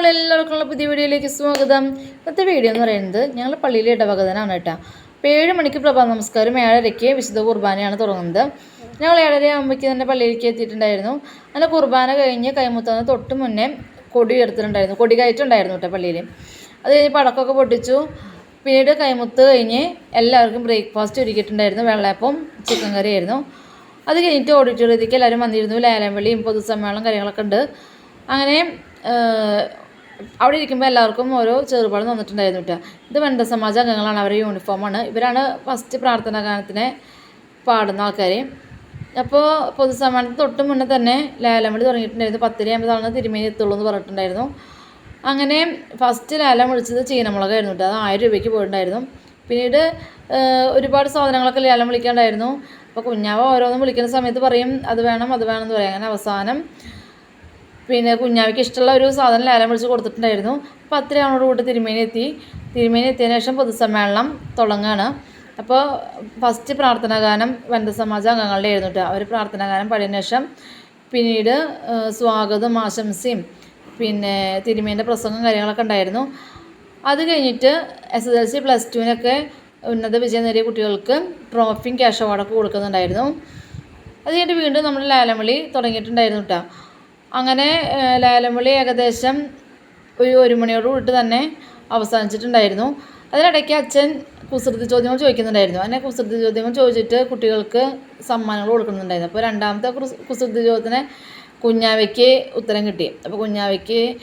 All എല്ലാവർക്കുള്ള പുതിയ വീഡിയോയിലേക്ക് സ്വാഗതം. ഇന്നത്തെ വീഡിയോ എന്ന് പറയുന്നത് ഞങ്ങൾ പള്ളിയിലെ ഇടവകതനാണ് കേട്ടോ. അപ്പോൾ ഏഴ് മണിക്ക് പ്രഭാത നമസ്കാരം ഏഴരയ്ക്ക് വിശുദ്ധ കുർബാനയാണ് തുടങ്ങുന്നത്. ഞങ്ങൾ ഏഴര ആകുമ്പോഴേക്ക് തന്നെ പള്ളിയിലേക്ക് എത്തിയിട്ടുണ്ടായിരുന്നു. അങ്ങനെ കുർബാന കഴിഞ്ഞ് കൈമുത്തുന്ന തൊട്ട് മുന്നേ കൊടി ഉയർത്തിട്ടുണ്ടായിരുന്നു. കൊടി കയറ്റുണ്ടായിരുന്നു കേട്ടോ പള്ളിയിൽ അത് കഴിഞ്ഞ് പടക്കമൊക്കെ പൊട്ടിച്ചു. പിന്നീട് കൈമുത്ത് കഴിഞ്ഞ് എല്ലാവർക്കും ബ്രേക്ക്ഫാസ്റ്റ് ഒരുക്കിയിട്ടുണ്ടായിരുന്നു. വെള്ളയപ്പം ചിക്കൻ കറി ആയിരുന്നു അത് കഴിഞ്ഞിട്ട് ഓഡിറ്റോറിയത്തിലേക്ക് എല്ലാവരും വന്നിരുന്നു. ലേലം വെള്ളിയും പൊതുസമ്മേളനം കാര്യങ്ങളൊക്കെ ഉണ്ട്. അങ്ങനെ അവിടെ ഇരിക്കുമ്പോൾ എല്ലാവർക്കും ഓരോ ചെറുപാട് തന്നിട്ടുണ്ടായിരുന്നു കേട്ടോ ഇത് വനിതാ സമാജ അംഗങ്ങളാണ് അവരുടെ യൂണിഫോമാണ് ഇവരാണ് ഫസ്റ്റ് പ്രാർത്ഥനാ ഗാനത്തിനെ പാടുന്ന ആൾക്കാർ അപ്പോൾ പൊതുസമ്മാനത്തിന് തൊട്ട് മുന്നേ തന്നെ ലേലം വിളി തുടങ്ങിയിട്ടുണ്ടായിരുന്നു പത്തര അമ്പതാണ് തിരുമേനി എത്തുള്ളൂ എന്ന് പറഞ്ഞിട്ടുണ്ടായിരുന്നു. അങ്ങനെ ഫസ്റ്റ് ലേലം വിളിച്ചത് ചീനമുളകായിരുന്നു കേട്ടോ അത് ആയിരം രൂപയ്ക്ക് പോയിട്ടുണ്ടായിരുന്നു. പിന്നീട് ഒരുപാട് സാധനങ്ങളൊക്കെ ലേലം വിളിക്കാണ്ടായിരുന്നു. അപ്പോൾ കുഞ്ഞാവ ഓരോന്നും വിളിക്കുന്ന സമയത്ത് പറയും അത് വേണം അത് വേണം എന്ന് പറയും. അങ്ങനെ അവസാനം പിന്നെ കുഞ്ഞാവിക്ക് ഇഷ്ടമുള്ള ഒരു സാധനം ലേലം വിളിച്ച് കൊടുത്തിട്ടുണ്ടായിരുന്നു. അപ്പോൾ അത്രയാണോട് കൂടെ തിരുമേനി എത്തി തിരുമേനി എത്തിയതിനു ശേഷം പൊതുസമ്മേളനം തുടങ്ങുകയാണ് അപ്പോൾ ഫസ്റ്റ് പ്രാർത്ഥനാ ഗാനം വനിതാ സമാജ അംഗങ്ങളുടെ ആയിരുന്നു കേട്ടോ. അവർ പ്രാർത്ഥനാ ഗാനം പാടിയതിനു ശേഷം പിന്നീട് സ്വാഗതം ആശംസയും പിന്നെ തിരുമേന്റെ പ്രസംഗം കാര്യങ്ങളൊക്കെ ഉണ്ടായിരുന്നു. അത് കഴിഞ്ഞിട്ട് S S L C plus ടുവിനൊക്കെ ഉന്നത വിജയം നേടിയ കുട്ടികൾക്ക് ട്രോഫിയും ക്യാഷ് അവാർഡൊക്കെ കൊടുക്കുന്നുണ്ടായിരുന്നു. അത് കഴിഞ്ഞിട്ട് വീണ്ടും നമ്മൾ ലാലമളി തുടങ്ങിയിട്ടുണ്ടായിരുന്നു കേട്ടോ. അങ്ങനെ ലേലം വിളി ഏകദേശം ഒരു ഒരു മണിയോട് കൂടി തന്നെ അവസാനിച്ചിട്ടുണ്ടായിരുന്നു. അതിനിടയ്ക്ക് അച്ഛൻ കുസൃതി ചോദ്യങ്ങൾ ചോദിക്കുന്നുണ്ടായിരുന്നു. അങ്ങനെ കുസൃതി ചോദ്യങ്ങൾ ചോദിച്ചിട്ട് കുട്ടികൾക്ക് സമ്മാനങ്ങൾ കൊടുക്കുന്നുണ്ടായിരുന്നു. അപ്പോൾ രണ്ടാമത്തെ കുസ്- കുസൃതി ചോദ്യത്തിന് കുഞ്ഞാവയ്ക്ക് ഉത്തരം കിട്ടി. അപ്പോൾ കുഞ്ഞാവയ്ക്ക്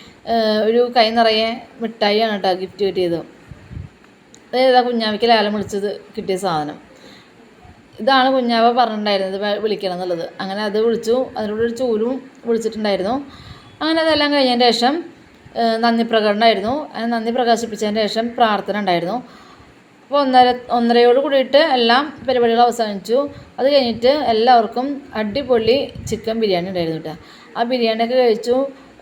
ഒരു കൈ നിറയെ മിഠായിയാണ് കേട്ടോ ഗിഫ്റ്റ് കിട്ടിയത്. അതായത് കുഞ്ഞാവയ്ക്ക് ലേലം വിളിച്ചത് കിട്ടിയ സാധനം. ഇതാണ് കുഞ്ഞാവ പറഞ്ഞിട്ടുണ്ടായിരുന്നത് വിളിക്കണം എന്നുള്ളത്. അങ്ങനെ അത് വിളിച്ചു. അതിനോട് ഒരു ചൂലും വിളിച്ചിട്ടുണ്ടായിരുന്നു. അങ്ങനെ അതെല്ലാം കഴിഞ്ഞതിന് ശേഷം നന്ദി പ്രകടനമായിരുന്നു അങ്ങനെ നന്ദി പ്രകാശിപ്പിച്ചതിന് ശേഷം പ്രാർത്ഥന ഉണ്ടായിരുന്നു. അപ്പോൾ ഒന്നര ഒന്നരയോട് കൂടിയിട്ട് എല്ലാം പരിപാടികൾ അവസാനിച്ചു. അത് കഴിഞ്ഞിട്ട് എല്ലാവർക്കും അടിപൊളി ചിക്കൻ ബിരിയാണി ഉണ്ടായിരുന്നു കേട്ടോ. ആ ബിരിയാണിയൊക്കെ കഴിച്ചു.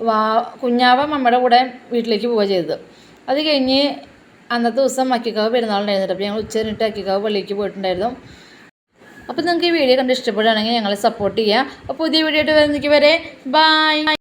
വാ കുഞ്ഞാവ മമ്മയുടെ കൂടെ വീട്ടിലേക്ക് പോവുക ചെയ്തത്. അത് കഴിഞ്ഞ് അന്നത്തെ ദിവസം അക്കിക്കാവ് പെരുന്നാളുണ്ടായിരുന്നു അപ്പോൾ ഞങ്ങൾ ഉച്ച കഴിഞ്ഞിട്ട് അക്കിക്കാവ് പള്ളിക്ക് പോയിട്ടുണ്ടായിരുന്നു. അപ്പോൾ നിങ്ങൾക്ക് ഈ വീഡിയോ കണ്ട് ഇഷ്ടപ്പെടുകയാണെങ്കിൽ ഞങ്ങളെ സപ്പോർട്ട് ചെയ്യുക. അപ്പോൾ പുതിയ വീഡിയോ ആയിട്ട് വരുന്നേക്ക് വരെ ബൈ